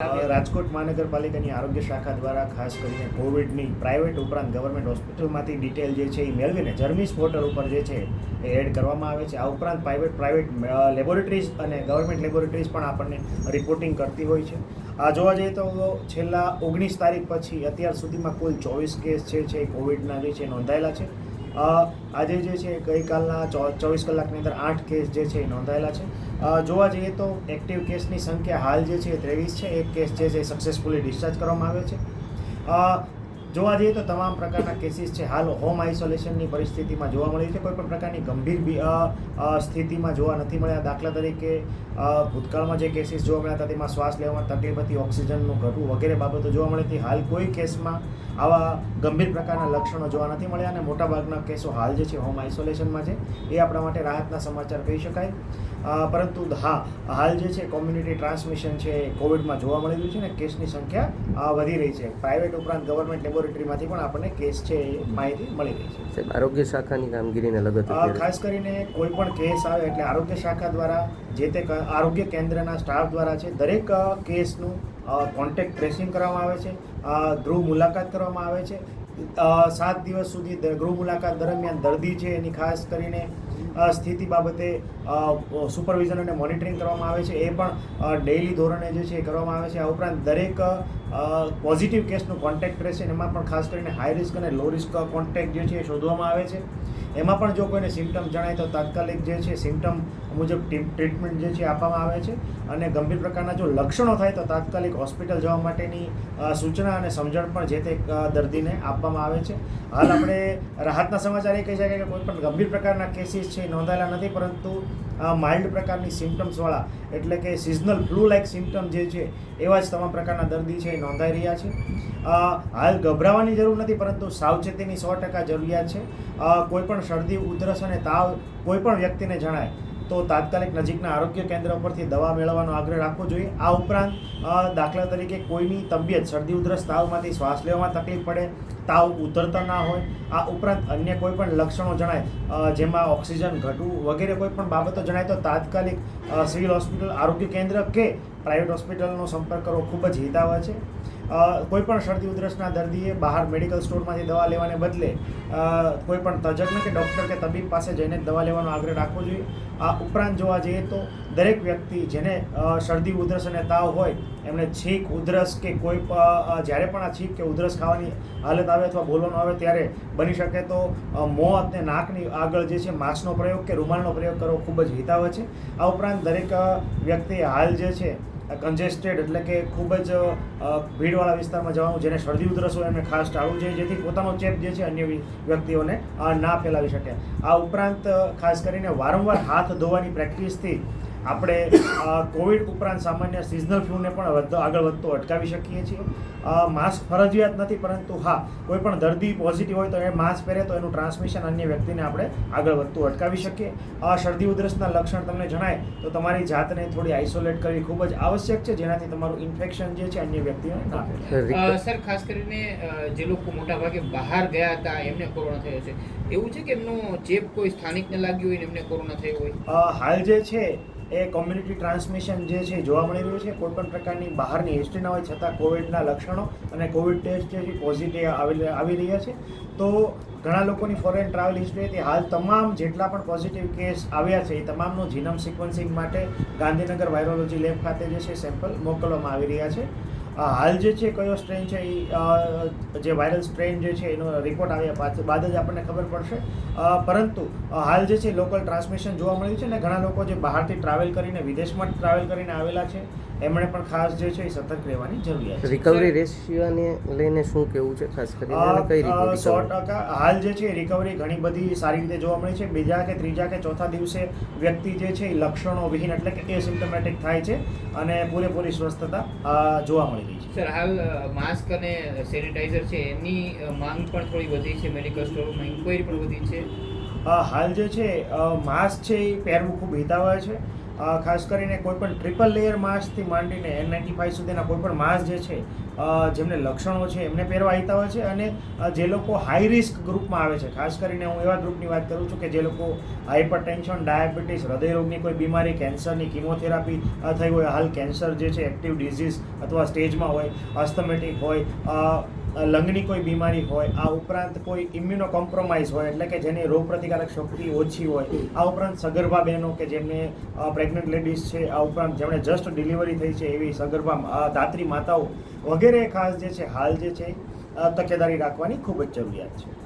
રાજકોટ મહાનગરપાલિકાની આરોગ્ય શાખા દ્વારા ખાસ કરીને કોવિડની પ્રાઇવેટ ઉપરાંત ગવર્મેન્ટ હોસ્પિટલમાંથી ડિટેલ જે છે એ મેળવીને જર્મીસ પોર્ટલ ઉપર જે છે એ એડ કરવામાં આવે છે. આ ઉપરાંત પ્રાઇવેટ પ્રાઇવેટ લેબોરેટરીઝ અને ગવર્મેન્ટ લેબોરેટરીઝ પણ આપણને રિપોર્ટિંગ કરતી હોય છે. આ જોવા જઈએ તો છેલ્લા ઓગણીસ તારીખ પછી અત્યાર સુધીમાં કુલ ચોવીસ કેસ છે એ કોવિડના જે છે નોંધાયેલા છે. આજે જે છે, ગઈકાલના ચોવીસ કલાકની અંદર આઠ કેસ જે છે, એ નોંધાયેલા છે. જોવા જઈએ તો એક્ટિવ કેસની સંખ્યા હાલ જે છે, એ ત્રેવીસ છે. એક કેસ જે છે સક્સેસફુલી ડિસ્ચાર્જ કરવામાં આવ્યો છે. જોવા જઈએ તો તમામ પ્રકારના કેસીસ છે, હાલ હોમ આઇસોલેશનની પરિસ્થિતિમાં જોવા મળી છે. કોઈ પણ પ્રકારની ગંભીર સ્થિતિમાં જોવા નથી મળ્યા. દાખલા તરીકે ભૂતકાળમાં જે કેસીસ જોવા મળ્યા હતા, તેમાં શ્વાસ લેવામાં તકલીફ હતી, ઓક્સિજનનું ઘટવું વગેરે બાબતો જોવા મળી હતી. હાલ કોઈ કેસમાં આવા ગંભીર પ્રકારના લક્ષણો જોવા નથી મળ્યા અને મોટાભાગના કેસો હાલ જે છે હોમ આઇસોલેશનમાં છે એ આપણા માટે રાહતના સમાચાર કહી શકાય. પરંતુ હા હાલ જે છે કોમ્યુનિટી ટ્રાન્સમિશન છે એ કોવિડમાં જોવા મળી રહ્યું છે અને કેસની સંખ્યા વધી રહી છે. પ્રાઇવેટ ઉપરાંત ગવર્મેન્ટ લેબોરેટરીમાંથી પણ આપણને કેસ છે એ માહિતી મળી રહી છે. સાહેબ આરોગ્ય શાખાની કામગીરીને લગત ખાસ કરીને કોઈ પણ કેસ આવે એટલે આરોગ્ય શાખા દ્વારા જે તે આરોગ્ય કેન્દ્રના સ્ટાફ દ્વારા છે દરેક કેસનું કોન્ટેક્ટ ટ્રેસિંગ કરવામાં આવે છે ગૃહ મુલાકાત કરવામાં આવે છે. સાત દિવસ સુધી ગૃહ મુલાકાત દરમિયાન દર્દી છે એની ખાસ કરીને સ્થિતિ બાબતે સુપરવિઝન અને મોનિટરિંગ કરવામાં આવે છે. એ પણ ડેઇલી ધોરણે જે છે એ કરવામાં આવે છે. આ ઉપરાંત દરેક પોઝિટિવ કેસનું કોન્ટેક્ટ ટ્રેસિંગ એમાં પણ ખાસ કરીને હાઈ રિસ્ક અને લો રિસ્ક કોન્ટેક્ટ જે છે એ શોધવામાં આવે છે. એમાં પણ જો કોઈને સિમ્ટમ જણાય તો તાત્કાલિક જે છે સિમ્ટમ મુજબ ટ્રીટમેન્ટ જે છે આપવામાં આવે છે. અને ગંભીર પ્રકારના જો લક્ષણો થાય તો તાત્કાલિક હોસ્પિટલ જવા માટેની સૂચના અને સમજણ પણ જે તે દર્દીને આપવામાં આવે છે. હાલ આપણે રાહતના સમાચાર એ કહી શકાય કે કોઈ પણ ગંભીર પ્રકારના કેસીસ છે નોંધાયેલા નથી, પરંતુ માઇલ્ડ પ્રકારની સિમ્ટમ્સવાળા એટલે કે સિઝનલ ફ્લૂ લાઇક સિમ્ટમ જે છે, એવા જ તમામ પ્રકારના દર્દી છે એ નોંધાઈ રહ્યા છે. હાલ ગભરાવાની જરૂર નથી, પરંતુ સાવચેતીની સો ટકા જરૂરિયાત છે. કોઈપણ કોઈ પણ શરદી, ઉધરસ અને તાવ કોઈ પણ વ્યક્તિને જણાય, તો તાત્કાલિક નજીકના આરોગ્ય કેન્દ્ર પરથી દવા મેળવવાનો આગ્રહ રાખવો જોઈએ. આ ઉપરાંત દાખલા તરીકે કોઈની તબિયત શરદી, ઉધરસ, તાવમાંથી શ્વાસ લેવામાં તકલીફ પડે, તાવ ઉતરતા ના હોય, આ ઉપરાંત અન્ય કોઈ પણ લક્ષણો જણાય જેમાં ઓક્સિજન ઘટવું વગેરે કોઈ પણ બાબતો જણાય, તો તાત્કાલિક સિવિલ હોસ્પિટલ, આરોગ્ય કેન્દ્ર કે પ્રાઇવેટ હોસ્પિટલનો સંપર્ક કરવો ખૂબ જ હિતાવહ છે. અ, કોઈ પણ શરદી ઉધરસના દર્દીએ બહાર મેડિકલ સ્ટોરમાંથી દવા લેવાને બદલે કોઈપણ કોઈ પણ તજજ્ઞ કે ડૉક્ટર કે તબીબ પાસે જઈને દવા લેવાનો આગ્રહ રાખવો જોઈએ. આ ઉપરાંત જોવા જઈએ તો દરેક વ્યક્તિ જેને શરદી ઉધરસ અને તાવ હોય એમને છીંક ઉધરસ કે કોઈ જ્યારે પણ આ છીંક કે ઉધરસ ખાવાની હાલત આવે અથવા બોલવાનું આવે ત્યારે બની શકે તો મોં અને નાકની આગળ જે છે માસ્કનો પ્રયોગ કે રૂમાલનો પ્રયોગ કરવો ખૂબ જ હિતાવ છે. આ ઉપરાંત દરેક વ્યક્તિ હાલ જે છે કન્જેસ્ટેડ એટલે કે ખૂબ જ ભીડવાળા વિસ્તારમાં જવાનું, જેને શરદી ઉધરસ હોય એમને ખાસ ટાળવું જોઈએ, જેથી પોતાનો ચેપ જે છે અન્ય વ્યક્તિઓને ના ફેલાવી શકે. આ ઉપરાંત ખાસ કરીને વારંવાર હાથ ધોવાની પ્રેક્ટિસથી આપણે કોવિડ ઉપરાંત સામાન્ય સિઝનલ ફ્લૂને પણ આગળ વધતો અટકાવી શકીએ છીએ. માસ્ક ફરજિયાત નથી પરંતુ હા કોઈ પણ દર્દી પોઝિટિવ હોય તો એ માસ્ક પહેરે તો એનું ટ્રાન્સમિશન અન્ય વ્યક્તિને આપણે આગળ વધતું અટકાવી શકીએ. આ શરદી ઉધરસના લક્ષણ તમને જણાય તો તમારી જાતને થોડી આઇસોલેટ કરવી ખૂબ જ આવશ્યક છે જેનાથી તમારું ઇન્ફેક્શન જે છે અન્ય વ્યક્તિઓને ના ફેલાય. સર ખાસ કરીને જે લોકો મોટા ભાગે બહાર ગયા હતા એમને કોરોના થયો છે. એવું છે કે એમનો ચેપ કોઈ સ્થાનિકને લાગ્યો હોય ને એમને કોરોના થયો હોય? હાલ જે છે એ કોમ્યુનિટી ટ્રાન્સમિશન જે છે જોવા મળી રહ્યું છે. કોઈ પણ પ્રકારની બહારની હિસ્ટ્રી ના હોય છતાં કોવિડના લક્ષણો અને કોવિડ ટેસ્ટ જે પોઝિટિવ આવી આવી રહ્યા છે. તો ઘણા લોકોની ફોરેન ટ્રાવેલ હિસ્ટ્રી હતી. હાલ તમામ જેટલા પણ પોઝિટિવ કેસ આવ્યા છે એ તમામનું જીનમ સિક્વન્સિંગ માટે ગાંધીનગર વાયરોલોજી લેબ ખાતે જે છે સેમ્પલ મોકલવામાં આવી રહ્યા છે. હાલ જે છે કયો સ્ટ્રેન છે એ જે વાયરલ સ્ટ્રેન જે છે એનો રિપોર્ટ આવ્યા બાદ જ આપણને ખબર પડશે. પરંતુ હાલ જે છે લોકલ ટ્રાન્સમિશન જોવા મળ્યું છે અને ઘણા લોકો જે બહારથી ટ્રાવેલ કરીને વિદેશમાં ટ્રાવેલ કરીને આવેલા છે એમણે પણ ખાસ જે છે એ સતર્ક રહેવાની જરૂરિયાત છે. રિકવરી રેશિયોને લઈને શું કેવું છે ખાસ કરીને કઈ અ, સો ટકા હાલ જે છે રિકવરી ઘણી બધી સારી રીતે જોવા મળી છે. બીજા કે ત્રીજા કે ચોથા દિવસે વ્યક્તિ જે છે એ લક્ષણો વિહીન એટલે કે એસિમ્ટમેટિક થાય છે અને પૂરેપૂરી સ્વસ્થતા જોવા મળી રહી છે. સર હાલ માસ્ક અને સેનિટાઈઝર છે એની માંગ પણ થોડી વધી છે મેડિકલ સ્ટોરમાં ઇન્ક્વાયરી પણ વધી છે? હાલ જે છે માસ્ક છે એ પહેરવું ખૂબ હિતાવહ છે. ખાસ કરીને કોઈપણ ટ્રિપલ લેયર માસ્કથી માંડીને એન નાઇન્ટી ફાઇવ સુધીના કોઈપણ માસ્ક જે છે જેમને લક્ષણો છે, એમને પહેરવા આવતા હોય છે અને જે લોકો હાઈ રિસ્ક ગ્રુપમાં આવે છે. ખાસ કરીને હું એવા ગ્રુપની વાત કરું છું કે જે લોકો હાઇપર ટેન્શન ડાયાબિટીસ હૃદયરોગની કોઈ બીમારી કેન્સરની કિમોથેરાપી થઈ હોય, હાલ કેન્સર જે છે એક્ટિવ ડિઝીઝ અથવા સ્ટેજમાં હોય અસ્થમેટિક હોય લંગની કોઈ બીમારી હોય, આ ઉપરાંત કોઈ ઇમ્યુનો કોમ્પ્રોમાઇઝ હોય, એટલે કે જેની રોગ પ્રતિકારક શક્તિ ઓછી હોય, આ ઉપરાંત સગર્ભા બહેનો કે જેમને પ્રેગ્નન્ટ લેડીઝ છે, આ ઉપરાંત જેમણે જસ્ટ ડિલિવરી થઈ છે એવી સગર્ભા ધાત્રી માતાઓ વગેરે ખાસ જે છે, હાલ જે છે તકેદારી રાખવાની ખૂબ જ જરૂરિયાત છે.